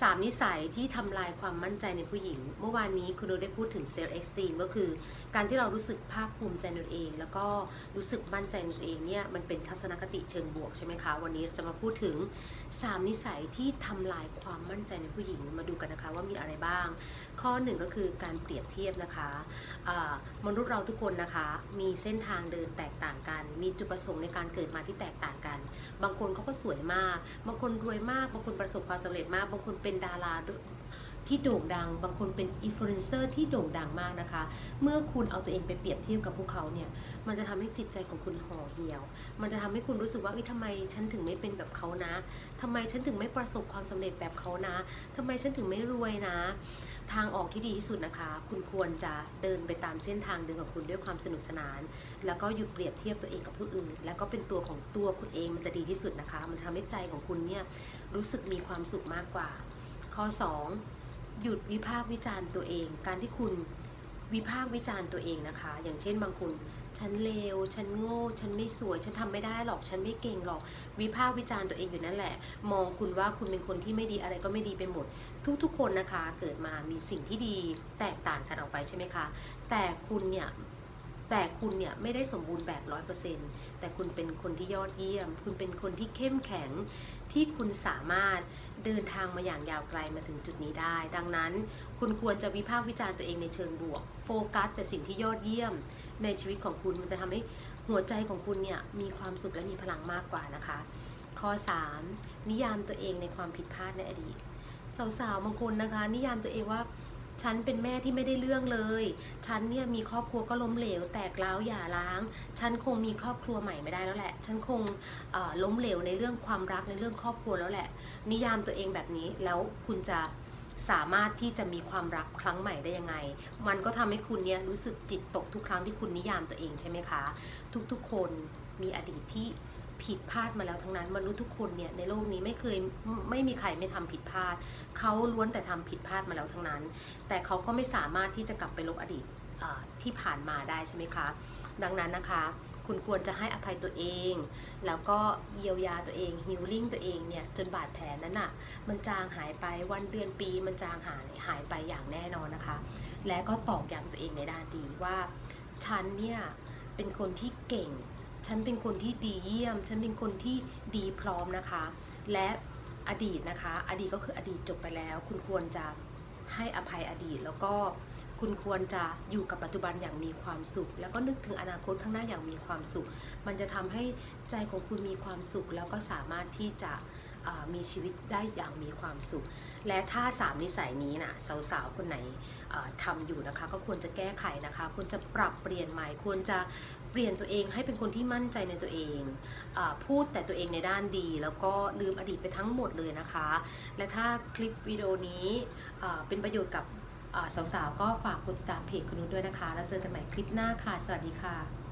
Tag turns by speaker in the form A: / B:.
A: สามนิสัยที่ทำลายความมั่นใจในผู้หญิง เมื่อวานนี้คุณนุได้พูดถึงเซลล์เอ็กซ์ตรีมก็คือ การที่เรารู้สึกภาคภูมิใจในตัวเอง แล้วก็รู้สึกมั่นใจในตัวเองเนี่ยมันเป็นทัศนคติเชิงบวกใช่ไหมคะ วันนี้เราจะมาพูดถึง 3 นิสัยที่ทำลายความมั่นใจในผู้หญิงมาดูกันนะคะว่ามีอะไรบ้าง ข้อหนึ่งก็คือการเปรียบเทียบนะคะมนุษย์เราทุกคนนะคะมีเส้นทางเดินแตกต่างกัน มีจุดประสงค์ในการเกิดมาที่แตกต่างกัน บางคนเขาก็สวยมาก บางคนรวยมาก บางคนประสบความสำเร็จมากบางคนเป็นดาราที่โด่งดัง บางคนเป็นอินฟลูเอนเซอร์ที่โด่งดังมากนะคะ เมื่อคุณเอาตัวเองไปเปรียบเทียบกับพวกเขาเนี่ย มันจะทำให้จิตใจของคุณห่อเหี่ยว มันจะทำให้คุณรู้สึกว่าเอ้ยทำไมฉันถึงไม่เป็นแบบเขานะทำไมฉันถึงไม่ประสบความสำเร็จแบบเขานะทำไมฉันถึงไม่รวยนะ ทางออกที่ดีที่สุดนะคะ คุณควรจะเดินไปตามเส้นทางเดินของคุณด้วยความสนุกสนาน แล้วก็หยุดเปรียบเทียบตัวเองกับผู้อื่น แล้วก็เป็นตัวของตัวคุณเองมันจะดีที่สุดนะคะ มันทำให้ใจของคุณเนี่ยรู้สึกมีความสุขมากกว่า ข้อ 2 หยุดวิพากษ์วิจารณ์ตัวเอง การที่คุณวิพากษ์วิจารณ์ตัวเองนะคะ อย่างเช่นบางคนฉันเลว ฉันโง่ ฉันไม่สวย ฉันทำไม่ได้หรอก ฉันไม่เก่งหรอก วิพากษ์วิจารณ์ตัวเองอยู่นั่นแหละ มองคุณว่าคุณเป็นคนที่ไม่ดีอะไรก็ไม่ดีไปหมด ทุกๆ คนนะคะ เกิดมามีสิ่งที่ดีแตกต่างกันออกไปใช่ไหมคะ แต่คุณเนี่ย แต่คุณเนี่ยไม่ได้สมบูรณ์แบบร้อยเปอร์เซ็นต์แต่คุณเป็นคนที่ยอดเยี่ยม คุณเป็นคนที่เข้มแข็ง ที่คุณสามารถเดินทางมาอย่างยาวไกลมาถึงจุดนี้ได้ ดังนั้น คุณควรจะวิพากษ์วิจารณ์ตัวเองในเชิงบวก โฟกัส แต่สิ่งที่ยอดเยี่ยม ในชีวิตของคุณมันจะทำให้หัวใจของคุณเนี่ยมีความสุขและมีพลังมากกว่านะคะ ข้อ 3 นิยามตัวเองในความผิดพลาดในอดีต สาวๆบางคนนะคะ นิยามตัวเองว่า ฉันเป็นแม่ที่ไม่ได้เรื่องเลย ฉันเนี่ยมีครอบครัวก็ล้มเหลว แตกร้าวหย่าร้าง ฉันคงมีครอบครัวใหม่ไม่ได้แล้วแหละ ฉันคงล้มเหลวในเรื่องความรักในเรื่องครอบครัวแล้วแหละ นิยามตัวเองแบบนี้แล้วคุณจะสามารถที่จะมีความรักครั้งใหม่ได้ยังไง มันก็ทำให้คุณเนี่ยรู้สึกจิตตกทุกครั้งที่คุณนิยามตัวเองใช่ไหมคะ ทุกๆคนมีอดีตที่ ผิดพลาดมาแล้วทั้งนั้น มนุษย์ทุกคนเนี่ยในโลกนี้ไม่เคยไม่มีใครไม่ทำผิดพลาดเขาล้วนแต่ทำผิดพลาดมาแล้วทั้งนั้น แต่เขาก็ไม่สามารถที่จะกลับไปลบอดีตที่ผ่านมาได้ใช่ไหมคะ ดังนั้นนะคะ คุณควรจะให้อภัยตัวเอง แล้วก็เยียวยาตัวเองฮิลลิ่งตัวเองเนี่ยจนบาดแผลนั้นอะมันจางหายไปวันเดือนปีมันจางหายหายไปอย่างแน่นอนนะคะ และก็ตอกย้ำตัวเองในด้านดีว่าฉันเนี่ยเป็นคนที่เก่ง ฉันเป็นคนที่ดีเยี่ยม ฉันเป็นคนที่ดีพร้อมนะคะ และอดีตนะคะ อดีตก็คืออดีตจบไปแล้ว คุณควรจะให้อภัยอดีต แล้วก็คุณควรจะอยู่กับปัจจุบันอย่างมีความสุข แล้วก็นึกถึงอนาคตข้างหน้าอย่างมีความสุข มันจะทำให้ใจของคุณมีความสุข แล้วก็สามารถที่จะ มีชีวิตได้อย่างมีความสุข และถ้าสามนิสัยนี้นะสาวๆ คนไหนเอ่อทำอยู่นะคะ ก็ควรจะแก้ไขนะคะ ควรจะปรับเปลี่ยนใหม่ควรจะเปลี่ยนตัวเองให้เป็นคนที่มั่นใจในตัวเองอพูดแต่ตัวเองในด้านดี แล้วก็ลืมอดีตไปทั้งหมดเลยนะคะ และถ้าคลิปวิดีโอนี้เป็นประโยชน์กับสาวๆ ก็ฝากกดติดตามเพจคุณนุชด้วยนะคะ แล้วเจอกันใหม่คลิปหน้าค่ะ สวัสดีค่ะ